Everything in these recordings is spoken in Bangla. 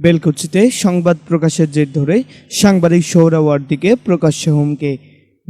বেলকুচিতে সংবাদ প্রকাশের জের ধরে সাংবাদিক সোহরাওয়ার্দিকে প্রকাশ্য হুমকে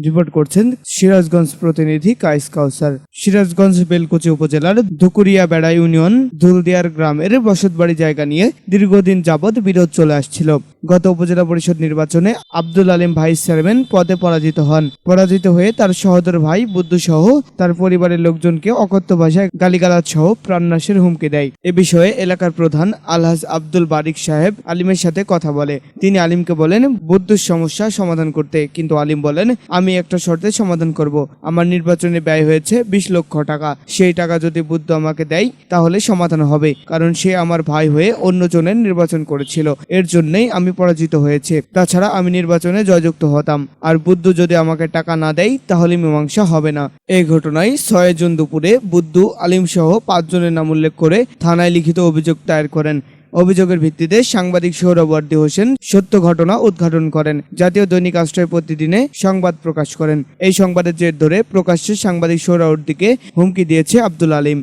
রিপোর্ট করছেন সিরাজগঞ্জ প্রতিনিধি কাইস কাউসার। সিরাজগঞ্জ বেলকুচি উপজেলার ধুকুরিয়া বেড়া ইউনিয়ন ধুলদিয়ার গ্রামের বসতবাড়ি জায়গা নিয়ে দীর্ঘদিন যাবৎ বিরোধ চলে আসছিল। গত উপজেলা পরিষদ নির্বাচনে আব্দুল আলিম ভাইস চেয়ারম্যান পদে পরাজিত হন। পরাজিত হয়ে তার সহোদর ভাই বুদ্ধু সহ তার পরিবারের লোকজনকে অকথ্য ভাষায় গালিগালাজ সহ প্রাণনাশের হুমকি দেয়। এ বিষয়ে এলাকার প্রধান আলহাজ আব্দুল বারিক সাহেব আলিমের সাথে কথা বলে। তিনি আলিমকে বলেন, বুদ্ধুর সমস্যা সমাধান করতে। কিন্তু আলিম বলেন, আমি একটা শর্তে সমাধান করব। আমার নির্বাচনে ব্যয় হয়েছে বিশ লক্ষ টাকা। সেই টাকা যদি বুদ্ধ আমাকে দেয়, তাহলে সমাধান হবে, কারণ সে আমার ভাই হয়ে অন্যজনের নির্বাচন করেছিল। এর জন্যই আমি পরাজিত হয়েছে। তাছাড়া আমি নির্বাচনে জয়যুক্ত হতাম। আর বুদ্ধ যদি আমাকে টাকা না দেয়, তাহলে মীমাংসা হবে না। এই ঘটনায় ছয় জুন দুপুরে বুদ্ধ আলিম সহ পাঁচজনের নাম উল্লেখ করে থানায় লিখিত অভিযোগ দায়ের করেন। অভিযোগের ভিত্তিতে সাংবাদিক সৌরবর্দী হোসেন সত্য ঘটনা উদ্ঘাটন করেন। জাতীয় দৈনিক আশ্রয় প্রতিদিনে সংবাদ প্রকাশ করেন। এই সংবাদের জের ধরে প্রকাশ্যে সাংবাদিক সৌরবর্দীকে হুমকি দিয়েছে আব্দুল আলিম।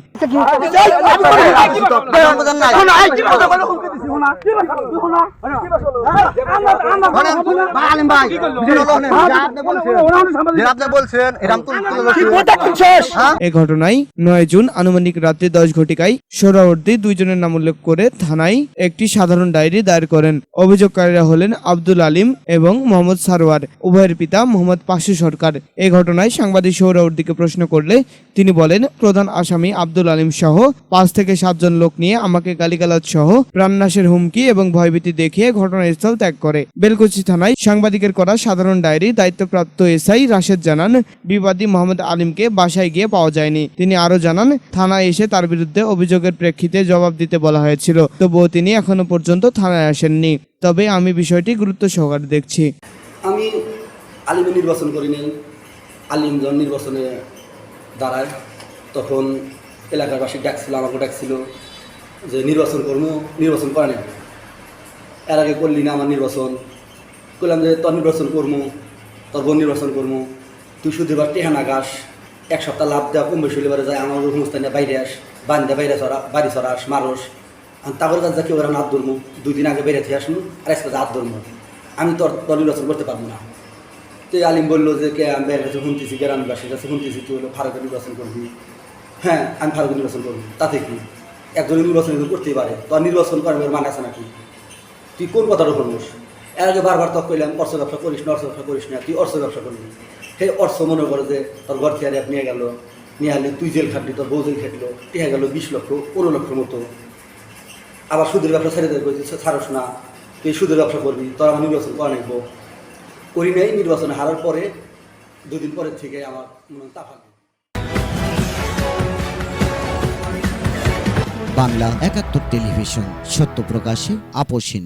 এ ঘটনায় নয় জুন আনুমানিক রাত্রি দশ ঘটিকায় সোহরাওয়ার্দী দুইজনের নাম উল্লেখ করে থানায় একটি সাধারণ ডায়েরি দায়ের করেন। অভিযোগকারীরা হলেন আব্দুল আলিম এবং মোহাম্মদ সারোয়ার। উভয়ের পিতা মোহাম্মদ পাশু সরকার। এ ঘটনায় সাংবাদিক সোহরাওয়ার্দীকে প্রশ্ন করলে তিনি বলেন, প্রধান আসামি আব্দুল আলিম সহ পাঁচ থেকে সাতজন লোক নিয়ে আমাকে গালিগালাজ সহ প্রাণনাশের হুমকি এবং ভয়ভীতি দেখিয়ে ঘটনাস্থল ত্যাগ করে। বেলকুচি থানায় সাংবাদিকের করা সাধারণ ডায়েরি দায়িত্বপ্রাপ্ত এসআই রাশেদ জানান, বিবাদী মোহাম্মদ আলিমকে বাসায় গিয়ে পাওয়া যায়নি। তিনি আরও জানান, থানায় এসে তার বিরুদ্ধে অভিযোগের প্রেক্ষিতে জবাব দিতে বলা হয়েছিল। তবুও তিনি এখনও পর্যন্ত থানায় আসেননি। তবে আমি বিষয়টি গুরুত্ব সহকারে দেখছি। আমি আলিমে নির্বাচন করিনি। আলিম যখন নির্বাচনে দাঁড়ায়। তখন এলাকাবাসী ডাকছিল, আমাকে ডাকছিল যে, নির্বাচন করব নির্বাচন করে নেব এর আগে করলি না আমার নির্বাচন। করলাম যে, তোর নির্বাচন করব তোর বোন নির্বাচন করব তুই শুধু এবার টেহানা গাস এক সপ্তাহ লাভ দেওয়া কম বেশি হলে যায়, আমার অনুষ্ঠানে বাইরে আস বান্ধে বাইরে চড়া, বাড়ি চড়াস মারস। তারপরে কাছে কেউ ওরা নাত ধরবো দুই দিন আগে বেড়ে থেকে আসব আর আজকে হাত ধরবো আমি তোর নির্বাচন করতে পারব না। তো আলিম বলল যে, কে, আমি বাইরের কাছে শুনতেছি গ্রামবাসীর কাছে শুনতেছি, তুই হলো ফারুকের নির্বাচন করবি। হ্যাঁ আমি ফারুকের নির্বাচন করব। তাতে কি? একজনের নির্বাচন করতেই পারে। তোর নির্বাচন করবে ওর মানে আছে নাকি? তুই কোন কথাটা করব এর আগে বারবার তক কইলাম অর্থ ব্যবসা করিস না, অর্থ ব্যবসা করিস না, তুই অর্থ ব্যবসা করবি। সেই অর্থ মনে করে যে, তোর ঘর থেকে নিয়ে গেল, নিয়ে আনলে তুই জেল খাটলি, তোর বউ জেল খাটলো টিহা গেল বিশ লক্ষ, পনেরো লক্ষর মতো। আবার সুদের ব্যবসা ছেড়ে দেবে ছাড়স না, তুই সুদের ব্যবসা করবি, তোর আমার নির্বাচন করা নেব করি নাই, নির্বাচনে হারার পরে, দুদিন পরের থেকে আমার তাফা বাংলা একাত্তর টেলিভিশন, সত্য প্রকাশে আপোষহীন